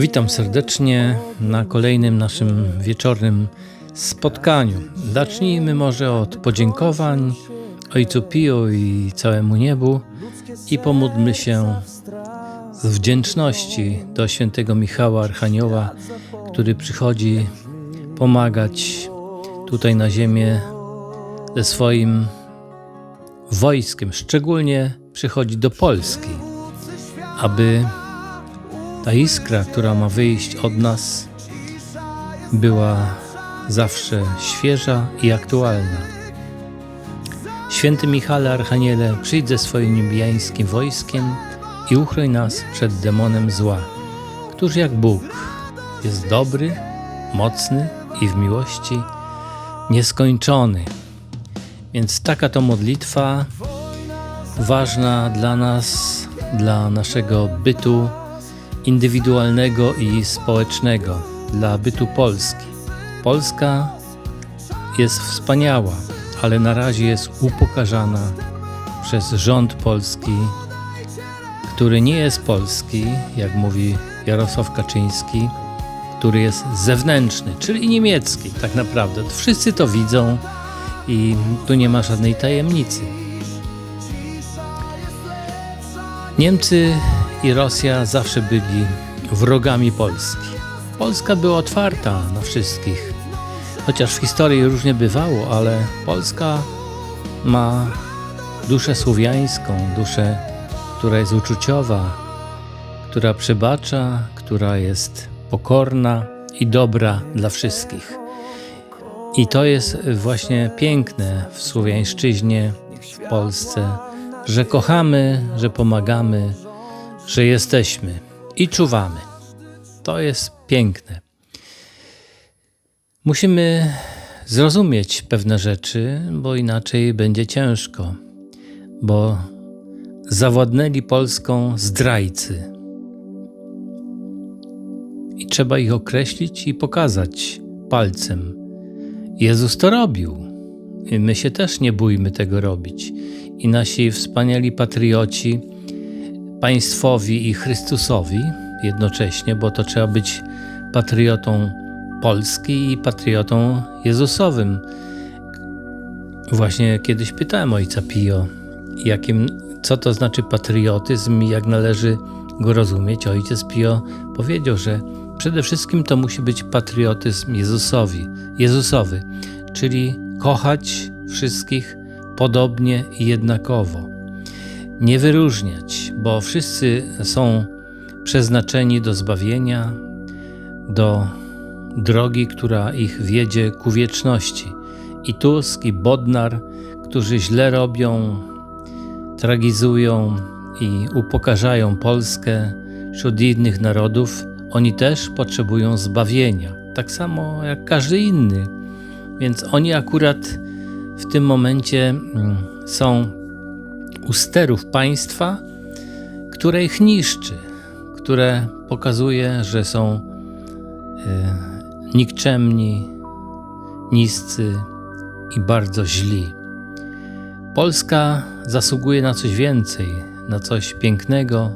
Witam serdecznie na kolejnym naszym wieczornym spotkaniu. Zacznijmy może od podziękowań Ojcu Pio i całemu niebu i pomódlmy się z wdzięczności do świętego Michała Archanioła, który przychodzi pomagać tutaj na ziemię ze swoim wojskiem. Szczególnie przychodzi do Polski, aby ta iskra, która ma wyjść od nas, była zawsze świeża i aktualna. Święty Michale Archaniele, przyjdź ze swoim niebiańskim wojskiem i uchroń nas przed demonem zła, któż jak Bóg jest dobry, mocny i w miłości nieskończony. Więc taka to modlitwa ważna dla nas, dla naszego bytu indywidualnego i społecznego, dla bytu Polski. Polska jest wspaniała, ale na razie jest upokarzana przez rząd polski, który nie jest polski, jak mówi Jarosław Kaczyński, który jest zewnętrzny, czyli niemiecki tak naprawdę. Wszyscy to widzą i tu nie ma żadnej tajemnicy. Niemcy i Rosja zawsze byli wrogami Polski. Polska była otwarta na wszystkich. Chociaż w historii różnie bywało, ale Polska ma duszę słowiańską, duszę, która jest uczuciowa, która przebacza, która jest pokorna i dobra dla wszystkich. I to jest właśnie piękne w słowiańszczyźnie, w Polsce, że kochamy, że pomagamy, że jesteśmy i czuwamy. To jest piękne. Musimy zrozumieć pewne rzeczy, bo inaczej będzie ciężko, bo zawładnęli Polską zdrajcy. I trzeba ich określić i pokazać palcem. Jezus to robił. I my się też nie bójmy tego robić. I nasi wspaniali patrioci, państwowi i Chrystusowi jednocześnie, bo to trzeba być patriotą Polski i patriotą Jezusowym. Właśnie kiedyś pytałem ojca Pio, jakim, co to znaczy patriotyzm i jak należy go rozumieć. Ojciec Pio powiedział, że przede wszystkim to musi być patriotyzm Jezusowi, Jezusowy, czyli kochać wszystkich podobnie i jednakowo. Nie wyróżniać, bo wszyscy są przeznaczeni do zbawienia, do drogi, która ich wiedzie ku wieczności. I Tusk, i Bodnar, którzy źle robią, tragizują i upokarzają Polskę wśród innych narodów, oni też potrzebują zbawienia, tak samo jak każdy inny. Więc oni akurat w tym momencie mm, są u sterów państwa, które ich niszczy, które pokazuje, że są y, nikczemni, niscy i bardzo źli. Polska zasługuje na coś więcej, na coś pięknego,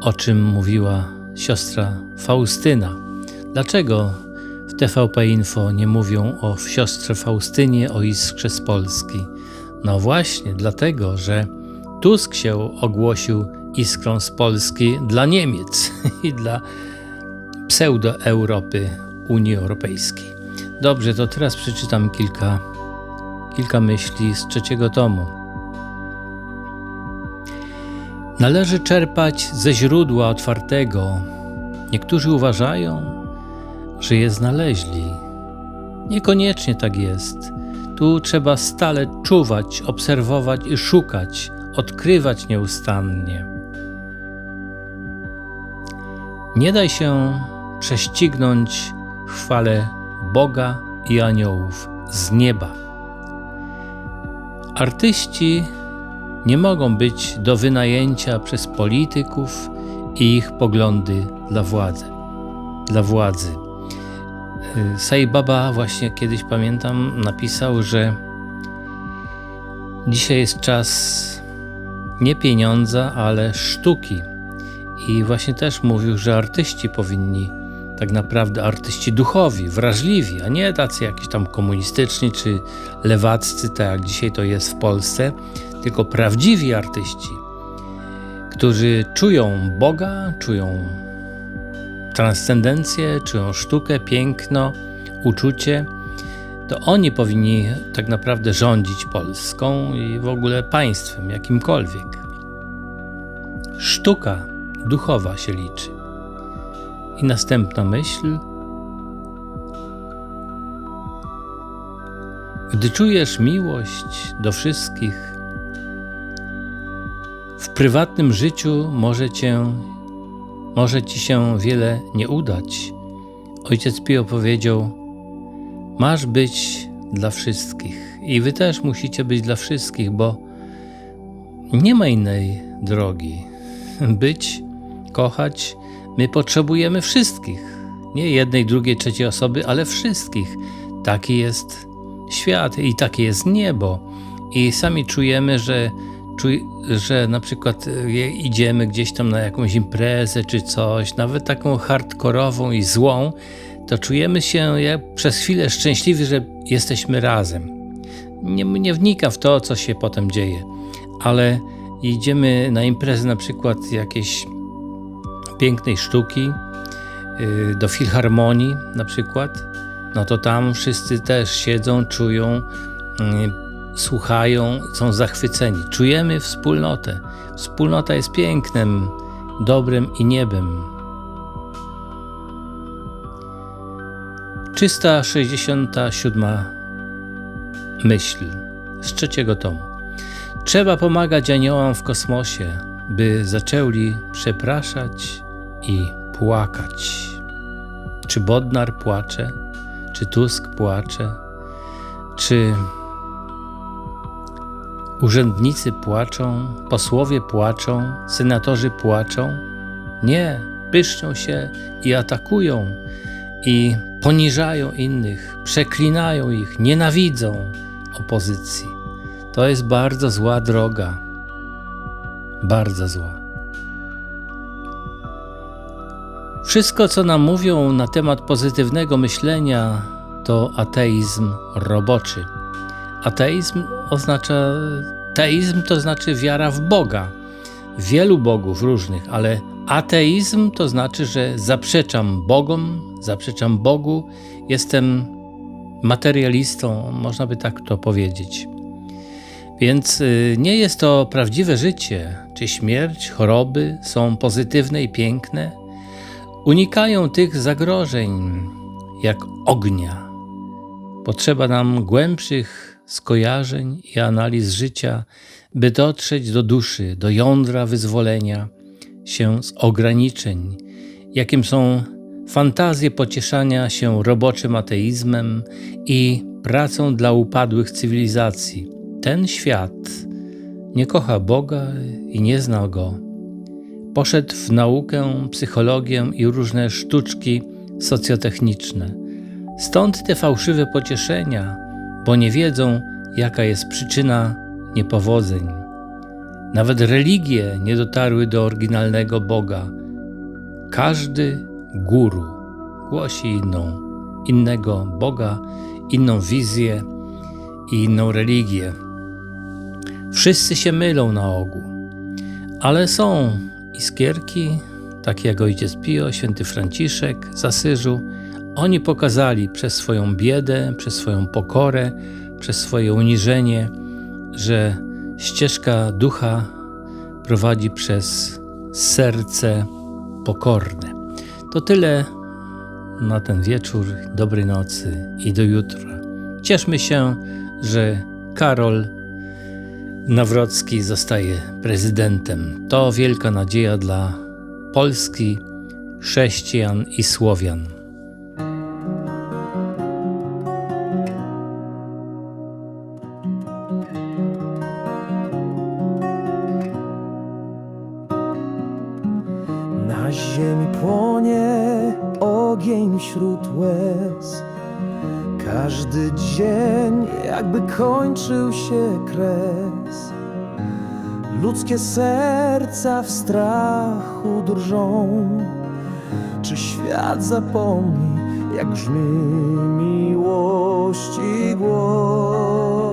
o czym mówiła siostra Faustyna. Dlaczego w TVP Info nie mówią o siostrze Faustynie, o iskrze z Polski? No właśnie, dlatego, że Tusk się ogłosił iskrą z Polski dla Niemiec i dla pseudo-Europy Unii Europejskiej. Dobrze, to teraz przeczytam kilka, kilka myśli z trzeciego tomu. Należy czerpać ze źródła otwartego. Niektórzy uważają, że je znaleźli. Niekoniecznie tak jest. Tu trzeba stale czuwać, obserwować i szukać, odkrywać nieustannie. Nie daj się prześcignąć chwale Boga i aniołów z nieba. Artyści nie mogą być do wynajęcia przez polityków i ich poglądy dla władzy. Dla władzy. Sai Baba właśnie kiedyś pamiętam napisał, że dzisiaj jest czas nie pieniądza, ale sztuki. I właśnie też mówił, że artyści powinni, tak naprawdę artyści duchowi, wrażliwi, a nie tacy jakieś tam komunistyczni czy lewaccy, tak jak dzisiaj to jest w Polsce, tylko prawdziwi artyści, którzy czują Boga, czują transcendencję, czują sztukę, piękno, uczucie, to oni powinni tak naprawdę rządzić Polską i w ogóle państwem jakimkolwiek. Sztuka duchowa się liczy. I następna myśl. Gdy czujesz miłość do wszystkich, w prywatnym życiu może cię może ci się wiele nie udać. Ojciec Pio powiedział: Masz być dla wszystkich, i wy też musicie być dla wszystkich, bo nie ma innej drogi. Być, kochać, my potrzebujemy wszystkich. Nie jednej, drugiej, trzeciej osoby, ale wszystkich. Taki jest świat i takie jest niebo. I sami czujemy, że że na przykład e, idziemy gdzieś tam na jakąś imprezę czy coś, nawet taką hardkorową i złą, to czujemy się jak przez chwilę szczęśliwi, że jesteśmy razem. Nie, nie w to, co się potem dzieje, ale idziemy na imprezę na przykład jakiejś pięknej sztuki, yy, do filharmonii na przykład, no to tam wszyscy też siedzą, czują, yy, słuchają, są zachwyceni. Czujemy wspólnotę. Wspólnota jest pięknem, dobrem i niebem. 367 myśl z trzeciego tomu. Trzeba pomagać aniołom w kosmosie, by zaczęli przepraszać i płakać. Czy Bodnar płacze? Czy Tusk płacze? Czy Urzędnicy płaczą, posłowie płaczą, senatorzy płaczą. Nie, pyszczą się i atakują i poniżają innych, przeklinają ich, nienawidzą opozycji. To jest bardzo zła droga. Bardzo zła. Wszystko, co nam mówią na temat pozytywnego myślenia, to ateizm roboczy. Ateizm oznacza, teizm to znaczy wiara w Boga, wielu bogów różnych, ale ateizm to znaczy, że zaprzeczam Bogom, zaprzeczam Bogu, jestem materialistą, można by tak to powiedzieć. Więc y, nie jest to prawdziwe życie, czy śmierć, choroby są pozytywne i piękne. Unikają tych zagrożeń jak ognia. Potrzeba nam głębszych skojarzeń i analiz życia, by dotrzeć do duszy, do jądra wyzwolenia się z ograniczeń, jakim są fantazje pocieszania się roboczym ateizmem i pracą dla upadłych cywilizacji. Ten świat nie kocha Boga i nie zna Go. Poszedł w naukę, psychologię i różne sztuczki socjotechniczne. Stąd te fałszywe pocieszenia, bo nie wiedzą, jaka jest przyczyna niepowodzeń. Nawet religie nie dotarły do oryginalnego Boga. Każdy guru głosi inną, innego Boga, inną wizję i inną religię. Wszyscy się mylą na ogół, ale są iskierki, takie jak ojciec Pio, święty Franciszek z Asyżu, oni pokazali przez swoją biedę, przez swoją pokorę, przez swoje uniżenie, że ścieżka ducha prowadzi przez serce pokorne. To tyle na ten wieczór. Dobrej nocy i do jutra. Cieszmy się, że Karol Nawrocki zostaje prezydentem. To wielka nadzieja dla Polski, chrześcijan i Słowian. jakby kończył się kres. Ludzkie serca w strachu drżą. Czy świat zapomni, jak brzmi miłości głos?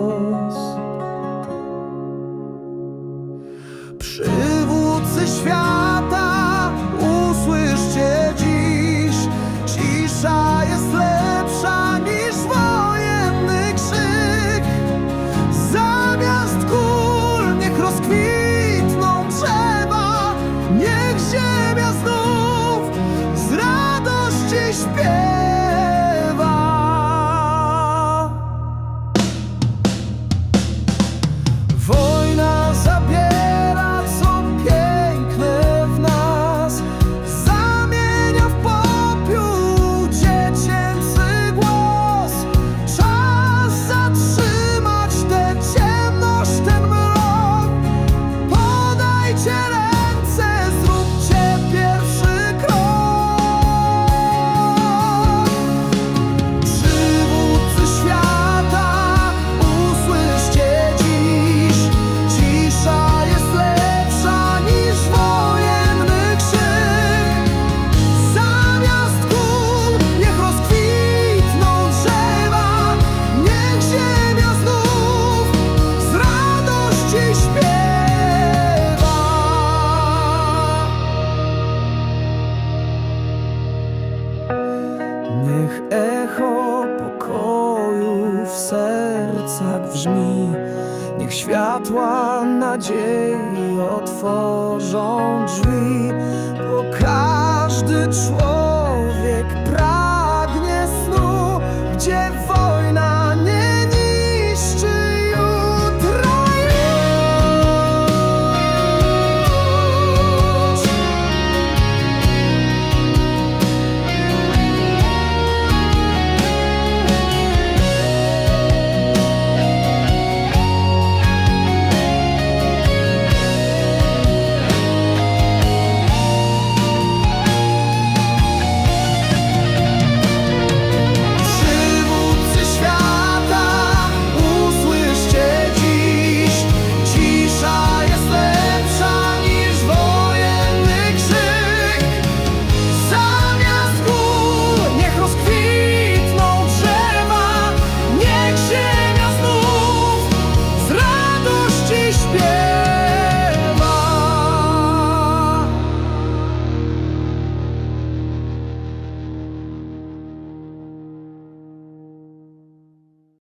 Niech światła nadziei otworzą drzwi, bo każdy człowiek.